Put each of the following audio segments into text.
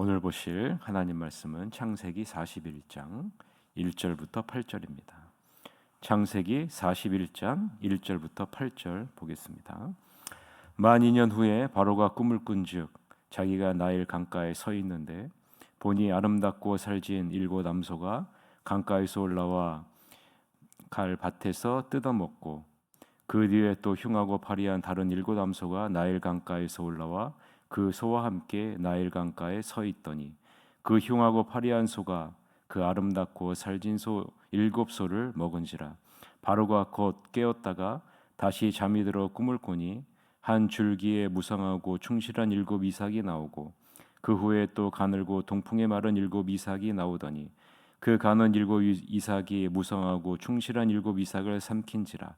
오늘 보실 하나님 말씀은 창세기 41장 1절부터 8절입니다. 창세기 41장 1절부터 8절 보겠습니다. 만 2년 후에 바로가 꿈을 꾼즉 자기가 나일 강가에 서 있는데 보니 아름답고 살진 일곱 남소가 강가에서 올라와 갈 밭에서 뜯어먹고 그 뒤에 또 흉하고 파리한 다른 일곱 남소가 나일 강가에서 올라와 그 소와 함께 나일 강가에 서 있더니 그 흉하고 파리한 소가 그 아름답고 살진 소 일곱 소를 먹은지라 바로가 곧 깨었다가 다시 잠이 들어 꿈을 꾸니 한 줄기에 무성하고 충실한 일곱 이삭이 나오고 그 후에 또 가늘고 동풍에 마른 일곱 이삭이 나오더니 그 가는 일곱 이삭이 무성하고 충실한 일곱 이삭을 삼킨지라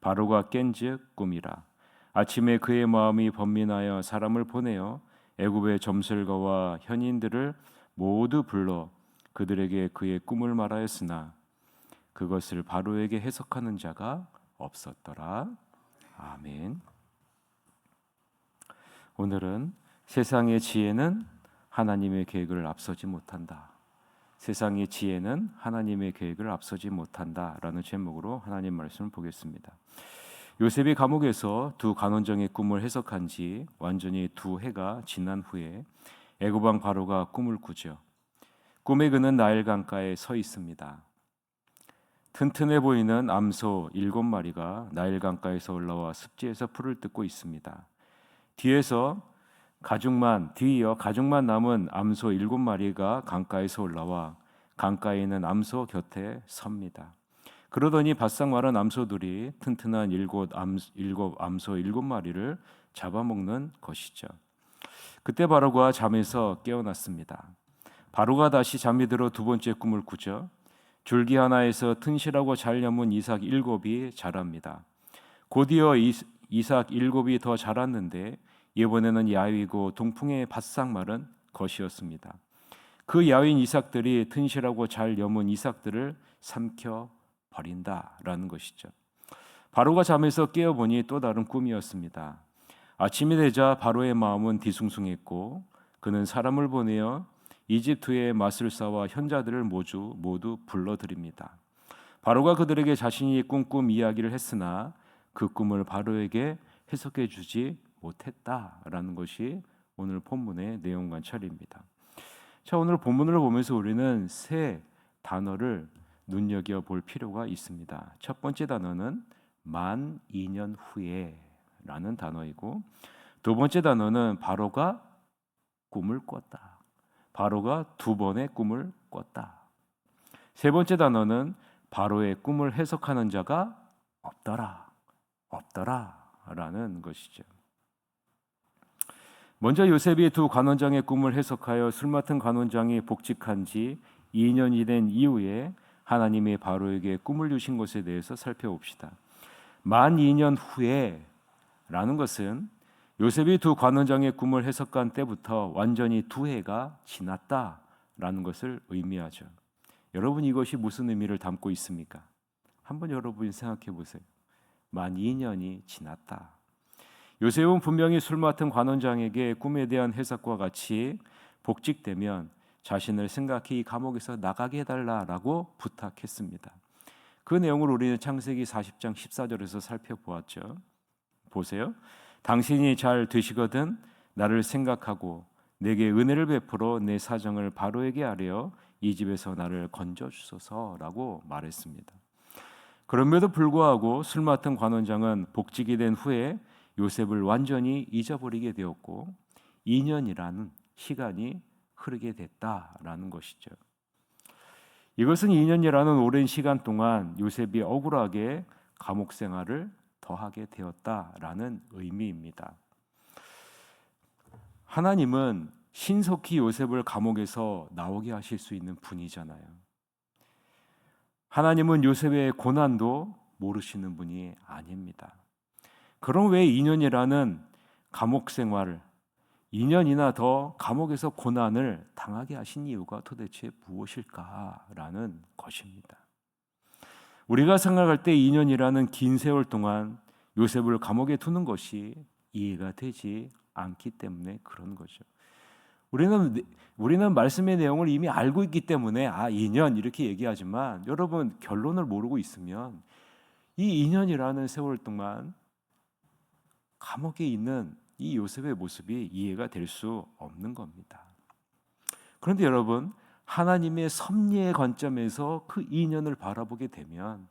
바로가 깬즉 꿈이라 아침에 그의 마음이 번민하여 사람을 보내어 애굽의 점술가와 현인들을 모두 불러 그들에게 그의 꿈을 말하였으나 그것을 바로에게 해석하는 자가 없었더라. 아멘. 오늘은 세상의 지혜는 하나님의 계획을 앞서지 못한다. 세상의 지혜는 하나님의 계획을 앞서지 못한다라는 제목으로 하나님 말씀을 보겠습니다. 요셉이 감옥에서 두 간원정의 꿈을 해석한 지 완전히 두 해가 지난 후에 애굽 왕 바로가 꿈을 꾸죠. 꿈에 그는 나일 강가에 서 있습니다. 튼튼해 보이는 암소 일곱 마리가 나일 강가에서 올라와 습지에서 풀을 뜯고 있습니다. 뒤에서 가죽만 뒤이어 가죽만 남은 암소 일곱 마리가 강가에서 올라와 강가에 있는 암소 곁에 섭니다. 그러더니 바싹 마른 암소들이 튼튼한 일곱 암 일곱 암소 일곱 마리를 잡아먹는 것이죠. 그때 바로가 잠에서 깨어났습니다. 바로가 다시 잠이 들어 두 번째 꿈을 꾸죠. 줄기 하나에서 튼실하고 잘 여문 이삭 일곱이 자랍니다. 곧이어 이삭 일곱이 더 자랐는데 이번에는 야위고 동풍에 바싹 마른 것이었습니다. 그 야윈 이삭들이 튼실하고 잘 여문 이삭들을 삼켜 버린다라는 것이죠. 바로가 잠에서 깨어 보니 또 다른 꿈이었습니다. 아침이 되자 바로의 마음은 뒤숭숭했고 그는 사람을 보내어 이집트의 마술사와 현자들을 모두 모두 불러들입니다. 바로가 그들에게 자신이 꿈꿈 이야기를 했으나 그 꿈을 바로에게 해석해 주지 못했다라는 것이 오늘 본문의 내용 관찰입니다. 자, 오늘 본문을 보면서 우리는 세 단어를 눈여겨 볼 필요가 있습니다. 첫 번째 단어는 만 2년 후에라는 단어이고 두 번째 단어는 바로가 꿈을 꿨다. 바로가 두 번의 꿈을 꿨다. 세 번째 단어는 바로의 꿈을 해석하는 자가 없더라. 없더라라는 것이죠. 먼저 요셉이 두 관원장의 꿈을 해석하여 술 맡은 관원장이 복직한 지 2년이 된 이후에 하나님이 바로에게 꿈을 주신 것에 대해서 살펴봅시다. 만 2년 후에라는 것은 요셉이 두 관원장의 꿈을 해석한 때부터 완전히 두 해가 지났다라는 것을 의미하죠. 여러분 이것이 무슨 의미를 담고 있습니까? 한번 여러분이 생각해 보세요. 만 2년이 지났다. 요셉은 분명히 술 맡은 관원장에게 꿈에 대한 해석과 같이 복직되면 자신을 생각해 감옥에서 나가게 해달라라고 부탁했습니다. 그 내용을 우리는 창세기 40장 14절에서 살펴보았죠. 보세요. 당신이 잘 되시거든 나를 생각하고 내게 은혜를 베풀어 내 사정을 바로에게 아뢰어 이 집에서 나를 건져 주소서라고 말했습니다. 그럼에도 불구하고 술 맡은 관원장은 복직이 된 후에 요셉을 완전히 잊어버리게 되었고 2년이라는 시간이 흐르게 됐다라는 것이죠. 이것은 2년이라는 오랜 시간 동안 요셉이 억울하게 감옥 생활을 더하게 되었다라는 의미입니다. 하나님은 신속히 요셉을 감옥에서 나오게 하실 수 있는 분이잖아요. 하나님은 요셉의 고난도 모르시는 분이 아닙니다. 그럼 왜 2년이라는 감옥 생활을 2년이나 더 감옥에서 고난을 당하게 하신 이유가 도대체 무엇일까라는 것입니다. 우리가 생각할 때 2년이라는 긴 세월 동안 요셉을 감옥에 두는 것이 이해가 되지 않기 때문에 그런 거죠. 우리는 우리는 말씀의 내용을 이미 알고 있기 때문에 아 2년 이렇게 얘기하지만 여러분 결론을 모르고 있으면 이 2년이라는 세월 동안 감옥에 있는 이 요셉의 모습이 이해가 될 수 없는 겁니다. 그런데 여러분 하나님의 섭리의 관점에서 그 2년을 바라보게 되면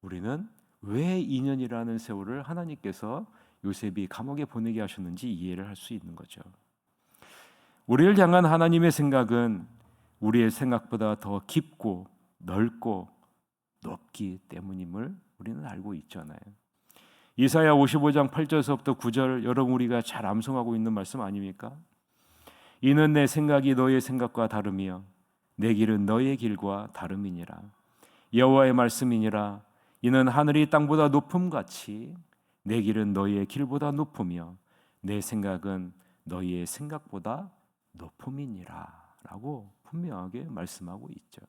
우리는 왜 2년이라는 세월을 하나님께서 요셉이 감옥에 보내게 하셨는지 이해를 할 수 있는 거죠. 우리를 향한 하나님의 생각은 우리의 생각보다 더 깊고 넓고 높기 때문임을 우리는 알고 있잖아요. 이사야 55장 8절서부터 9절 여러분 우리가 잘 암송하고 있는 말씀 아닙니까? 이는 내 생각이 너의 생각과 다름이여 내 길은 너의 길과 다름이니라 여호와의 말씀이니라 이는 하늘이 땅보다 높음 같이 내 길은 너희의 길보다 높으며 내 생각은 너희의 생각보다 높음이니라라고 분명하게 말씀하고 있죠.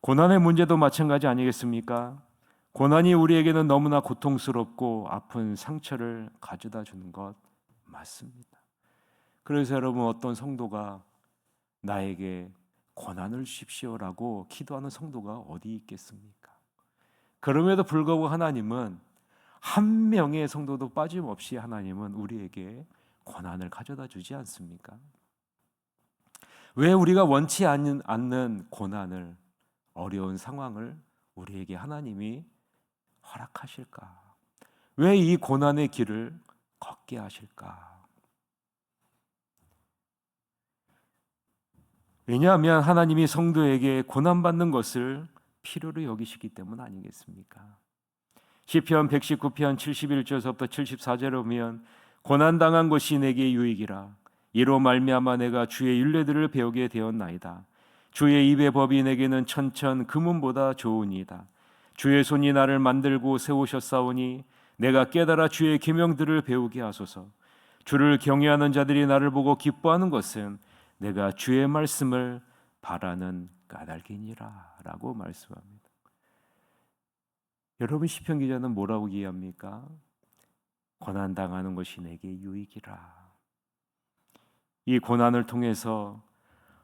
고난의 문제도 마찬가지 아니겠습니까? 고난이 우리에게는 너무나 고통스럽고 아픈 상처를 가져다 주는 것 맞습니다. 그래서 여러분 어떤 성도가 나에게 고난을 주십시오라고 기도하는 성도가 어디 있겠습니까? 그럼에도 불구하고 하나님은 한 명의 성도도 빠짐없이 하나님은 우리에게 고난을 가져다 주지 않습니까? 왜 우리가 원치 않는, 고난을 어려운 상황을 우리에게 하나님이 허락하실까? 왜 이 고난의 길을 걷게 하실까? 왜냐하면 하나님이 성도에게 고난받는 것을 필요로 여기시기 때문 아니겠습니까? 시편 119편 71절부터 74절에 보면 고난 당한 것이 내게 유익이라 이로 말미암아 내가 주의 율례들을 배우게 되었나이다. 주의 입의 법이 내게는 천천 금은보다 좋으니이다. 주의 손이 나를 만들고 세우셨사오니 내가 깨달아 주의 계명들을 배우게 하소서. 주를 경외하는 자들이 나를 보고 기뻐하는 것은 내가 주의 말씀을 바라는 까닭이니라라고 말씀합니다. 여러분 시편 기자는 뭐라고 이해합니까? 고난 당하는 것이 내게 유익이라. 이 고난을 통해서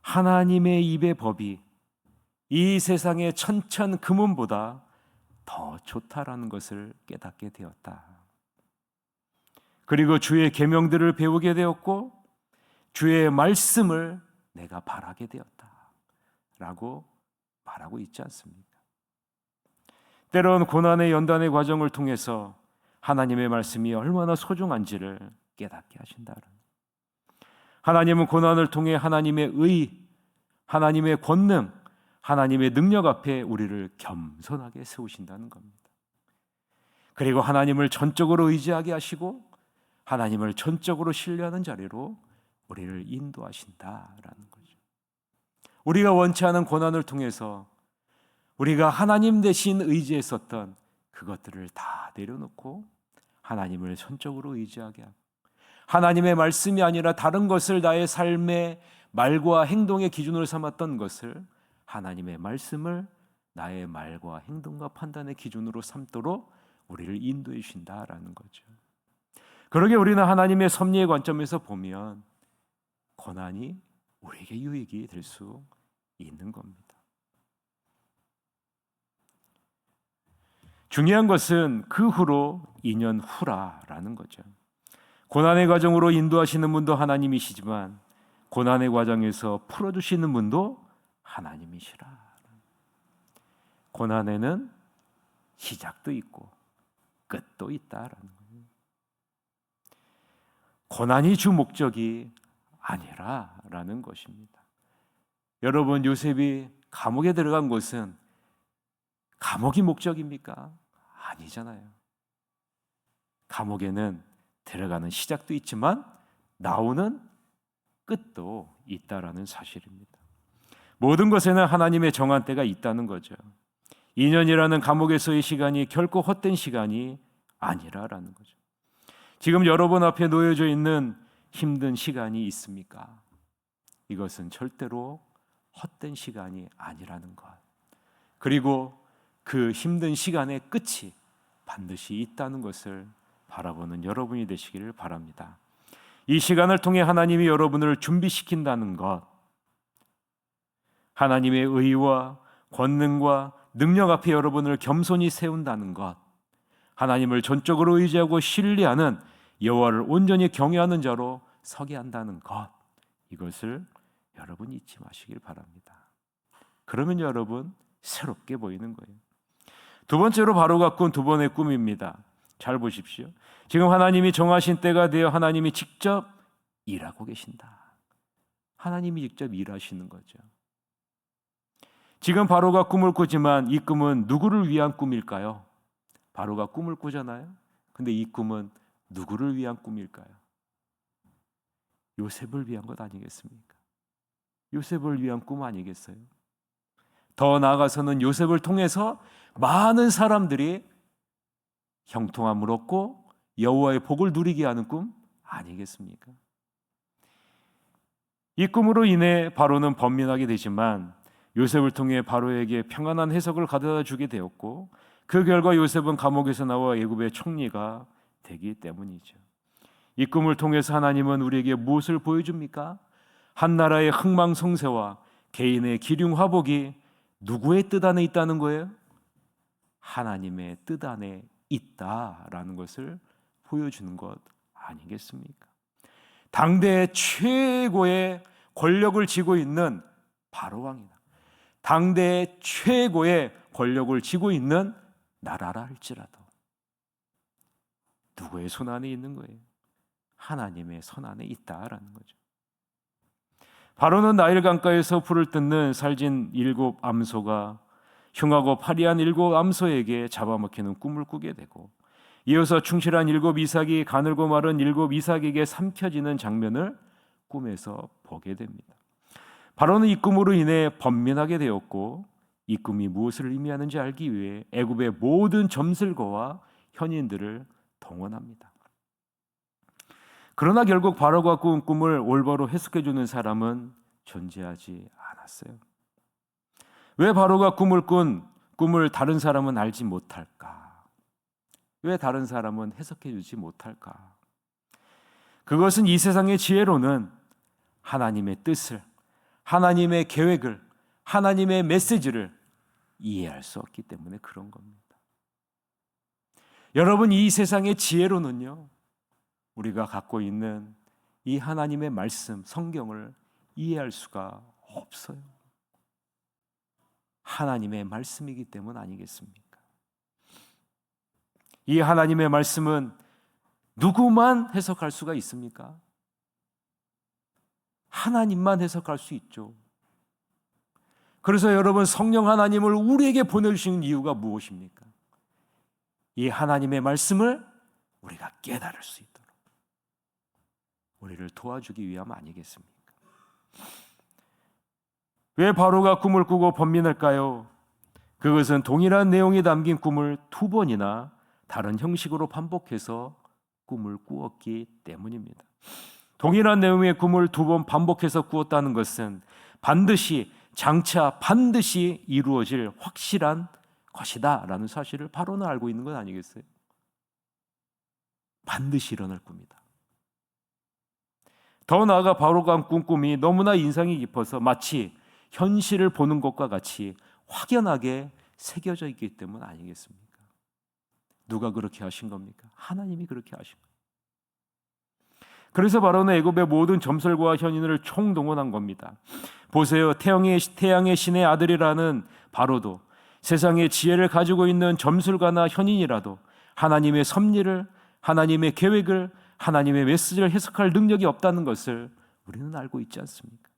하나님의 입의 법이 이 세상의 천천 금은보다 더 좋다라는 것을 깨닫게 되었다. 그리고 주의 계명들을 배우게 되었고 주의 말씀을 내가 바라게 되었다. 라고 말하고 있지 않습니까? 때론 고난의 연단의 과정을 통해서 하나님의 말씀이 얼마나 소중한지를 깨닫게 하신다. 하나님은 고난을 통해 하나님의 의, 하나님의 권능, 하나님의 능력 앞에 우리를 겸손하게 세우신다는 겁니다. 그리고 하나님을 전적으로 의지하게 하시고 하나님을 전적으로 신뢰하는 자리로 우리를 인도하신다라는 거죠. 우리가 원치 않은 고난을 통해서 우리가 하나님 대신 의지했었던 그것들을 다 내려놓고 하나님을 전적으로 의지하게 하고 하나님의 말씀이 아니라 다른 것을 나의 삶의 말과 행동의 기준으로 삼았던 것을 하나님의 말씀을 나의 말과 행동과 판단의 기준으로 삼도록 우리를 인도해 주신다라는 거죠. 그러게 우리는 하나님의 섭리의 관점에서 보면 고난이 우리에게 유익이 될 수 있는 겁니다. 중요한 것은 그 후로 2년 후라라는 거죠. 고난의 과정으로 인도하시는 분도 하나님이시지만 고난의 과정에서 풀어주시는 분도 하나님이시라. 고난에는 시작도 있고 끝도 있다라는 거예요. 고난이 주 목적이 아니라라는 것입니다. 여러분 요셉이 감옥에 들어간 것은 감옥이 목적입니까? 아니잖아요. 감옥에는 들어가는 시작도 있지만 나오는 끝도 있다라는 사실입니다. 모든 것에는 하나님의 정한 때가 있다는 거죠. 2년이라는 감옥에서의 시간이 결코 헛된 시간이 아니라라는 거죠. 지금 여러분 앞에 놓여져 있는 힘든 시간이 있습니까? 이것은 절대로 헛된 시간이 아니라는 것. 그리고 그 힘든 시간의 끝이 반드시 있다는 것을 바라보는 여러분이 되시기를 바랍니다. 이 시간을 통해 하나님이 여러분을 준비시킨다는 것, 하나님의 의와 권능과 능력 앞에 여러분을 겸손히 세운다는 것, 하나님을 전적으로 의지하고 신뢰하는 여호와를 온전히 경외하는 자로 서게 한다는 것, 이것을 여러분 잊지 마시길 바랍니다. 그러면 여러분 새롭게 보이는 거예요. 두 번째로 바로가 꾼 두 번의 꿈입니다. 잘 보십시오. 지금 하나님이 정하신 때가 되어 하나님이 직접 일하고 계신다. 하나님이 직접 일하시는 거죠. 지금 바로가 꿈을 꾸지만 이 꿈은 누구를 위한 꿈일까요? 바로가 꿈을 꾸잖아요. 근데 이 꿈은 누구를 위한 꿈일까요? 요셉을 위한 것 아니겠습니까? 요셉을 위한 꿈 아니겠어요? 더 나아가서는 요셉을 통해서 많은 사람들이 형통함을 얻고 여호와의 복을 누리게 하는 꿈 아니겠습니까? 이 꿈으로 인해 바로는 번민하게 되지만 요셉을 통해 바로에게 평안한 해석을 가져다 주게 되었고 그 결과 요셉은 감옥에서 나와 애굽의 총리가 되기 때문이죠. 이 꿈을 통해서 하나님은 우리에게 무엇을 보여줍니까? 한 나라의 흥망성쇠와 개인의 기륭화복이 누구의 뜻 안에 있다는 거예요? 하나님의 뜻 안에 있다라는 것을 보여주는 것 아니겠습니까? 당대 최고의 권력을 쥐고 있는 바로 왕이다. 당대 최고의 권력을 쥐고 있는 나라라 할지라도 누구의 손 안에 있는 거예요? 하나님의 손 안에 있다라는 거죠. 바로는 나일 강가에서 풀을 뜯는 살진 일곱 암소가 흉하고 파리한 일곱 암소에게 잡아먹히는 꿈을 꾸게 되고 이어서 충실한 일곱 이삭이 가늘고 마른 일곱 이삭에게 삼켜지는 장면을 꿈에서 보게 됩니다. 바로는 이 꿈으로 인해 번민하게 되었고 이 꿈이 무엇을 의미하는지 알기 위해 애굽의 모든 점슬거와 현인들을 동원합니다. 그러나 결국 바로가 꾼 꿈을 올바로 해석해 주는 사람은 존재하지 않았어요. 왜 바로가 꿈을 꾼 꿈을 다른 사람은 알지 못할까? 왜 다른 사람은 해석해 주지 못할까? 그것은 이 세상의 지혜로는 하나님의 뜻을, 하나님의 계획을, 하나님의 메시지를 이해할 수 없기 때문에 그런 겁니다. 여러분, 이 세상의 지혜로는요, 우리가 갖고 있는 이 하나님의 말씀, 성경을 이해할 수가 없어요. 하나님의 말씀이기 때문 아니겠습니까? 이 하나님의 말씀은 누구만 해석할 수가 있습니까? 하나님만 해석할 수 있죠. 그래서 여러분 성령 하나님을 우리에게 보내주시는 이유가 무엇입니까? 이 하나님의 말씀을 우리가 깨달을 수 있도록. 우리를 도와주기 위함 아니겠습니까? 왜 바로가 꿈을 꾸고 번민할까요? 그것은 동일한 내용이 담긴 꿈을 두 번이나 다른 형식으로 반복해서 꿈을 꾸었기 때문입니다. 동일한 내용의 꿈을 두 번 반복해서 꾸었다는 것은 반드시 장차 반드시 이루어질 확실한 것이다라는 사실을 바로는 알고 있는 건 아니겠어요? 반드시 일어날 꿈이다. 더 나아가 바로가 꾼 꿈이 너무나 인상이 깊어서 마치 현실을 보는 것과 같이 확연하게 새겨져 있기 때문 아니겠습니까? 누가 그렇게 하신 겁니까? 하나님이 그렇게 하신 거예요. 그래서 바로는 애굽의 모든 점설과 현인을 총동원한 겁니다. 보세요. 태양의, 태양의 신의 아들이라는 바로도 세상의 지혜를 가지고 있는 점술가나 현인이라도 하나님의 섭리를 하나님의 계획을 하나님의 메시지를 해석할 능력이 없다는 것을 우리는 알고 있지 않습니까?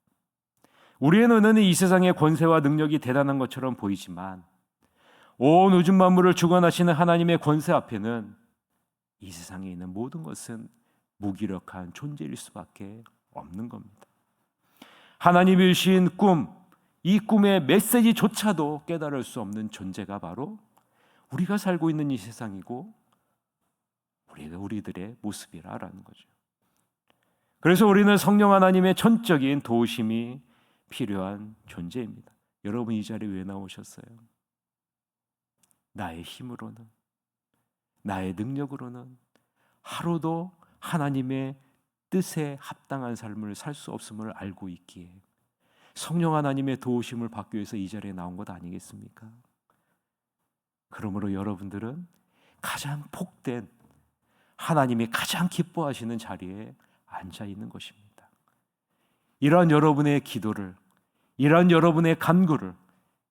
우리의 눈에는 이 세상의 권세와 능력이 대단한 것처럼 보이지만 온 우주 만물을 주관하시는 하나님의 권세 앞에는 이 세상에 있는 모든 것은 무기력한 존재일 수밖에 없는 겁니다. 하나님이 주신 꿈, 이 꿈의 메시지조차도 깨달을 수 없는 존재가 바로 우리가 살고 있는 이 세상이고 우리가 우리들의 모습이라라는 거죠. 그래서 우리는 성령 하나님의 전적인 도우심이 필요한 존재입니다. 여러분 이 자리에 왜 나오셨어요? 나의 힘으로는 나의 능력으로는 하루도 하나님의 뜻에 합당한 삶을 살 수 없음을 알고 있기에 성령 하나님의 도우심을 받기 위해서 이 자리에 나온 것 아니겠습니까? 그러므로 여러분들은 가장 복된 하나님이 가장 기뻐하시는 자리에 앉아 있는 것입니다. 이러한 여러분의 기도를, 이러한 여러분의 간구를,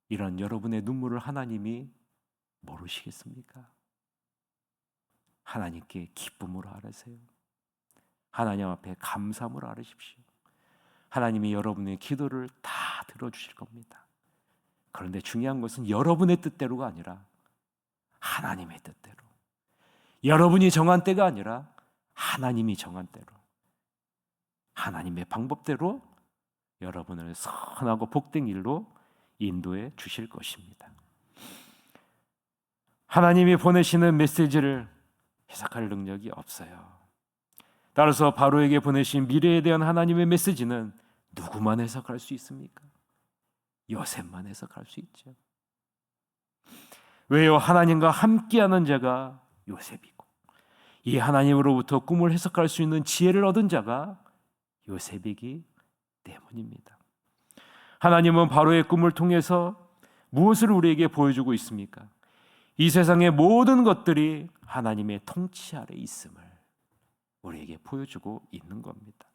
이러한 여러분의 눈물을 하나님이 모르시겠습니까? 하나님께 기쁨으로 알으세요. 하나님 앞에 감사함으로 알으십시오. 하나님이 여러분의 기도를 다 들어주실 겁니다. 그런데 중요한 것은 여러분의 뜻대로가 아니라 하나님의 뜻대로. 여러분이 정한 때가 아니라 하나님이 정한 때로. 하나님의 방법대로 여러분을 선하고 복된 길로 인도해 주실 것입니다. 하나님이 보내시는 메시지를 해석할 능력이 없어요. 따라서 바로에게 보내신 미래에 대한 하나님의 메시지는 누구만 해석할 수 있습니까? 요셉만 해석할 수 있죠. 왜요? 하나님과 함께하는 자가 요셉이고 이 하나님으로부터 꿈을 해석할 수 있는 지혜를 얻은 자가 요셉이기 때문입니다. 하나님은 바로의 꿈을 통해서 무엇을 우리에게 보여주고 있습니까? 이 세상의 모든 것들이 하나님의 통치 아래 있음을 우리에게 보여주고 있는 겁니다.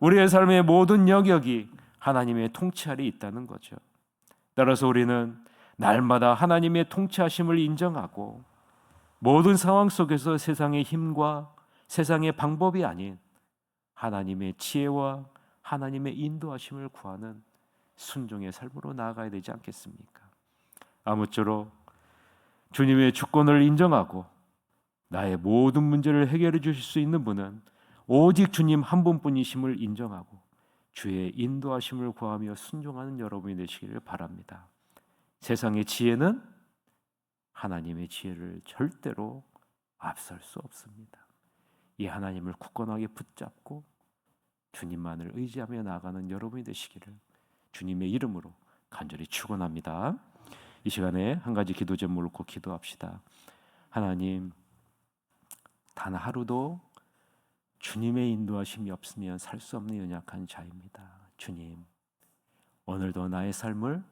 우리의 삶의 모든 영역이 하나님의 통치 아래 있다는 거죠. 따라서 우리는 날마다 하나님의 통치하심을 인정하고 모든 상황 속에서 세상의 힘과 세상의 방법이 아닌 하나님의 지혜와 하나님의 인도하심을 구하는 순종의 삶으로 나아가야 되지 않겠습니까? 아무쪼록 주님의 주권을 인정하고 나의 모든 문제를 해결해 주실 수 있는 분은 오직 주님 한 분뿐이심을 인정하고 주의 인도하심을 구하며 순종하는 여러분이 되시기를 바랍니다. 세상의 지혜는 하나님의 지혜를 절대로 앞설 수 없습니다. 이 하나님을 굳건하게 붙잡고 주님만을 의지하며 나가는 여러분이 되시기를 주님의 이름으로 간절히 축원합니다. 이 시간에 한 가지 기도 제목을 놓고 기도합시다. 하나님 단 하루도 주님의 인도하심이 없으면 살 수 없는 연약한 자입니다. 주님 오늘도 나의 삶을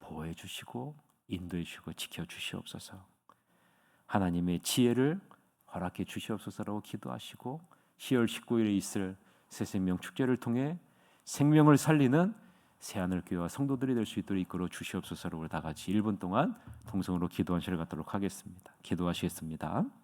보호해 주시고 인도해 주시고 지켜 주시옵소서. 하나님의 지혜를 허락해 주시옵소서라고 기도하시고 10월 19일에 있을 새생명 축제를 통해 생명을 살리는 새하늘 교회와 성도들이 될 수 있도록 이끌어 주시옵소서로 다 같이 1분 동안 동성으로 기도한 시를 갖도록 하겠습니다. 기도하시겠습니다.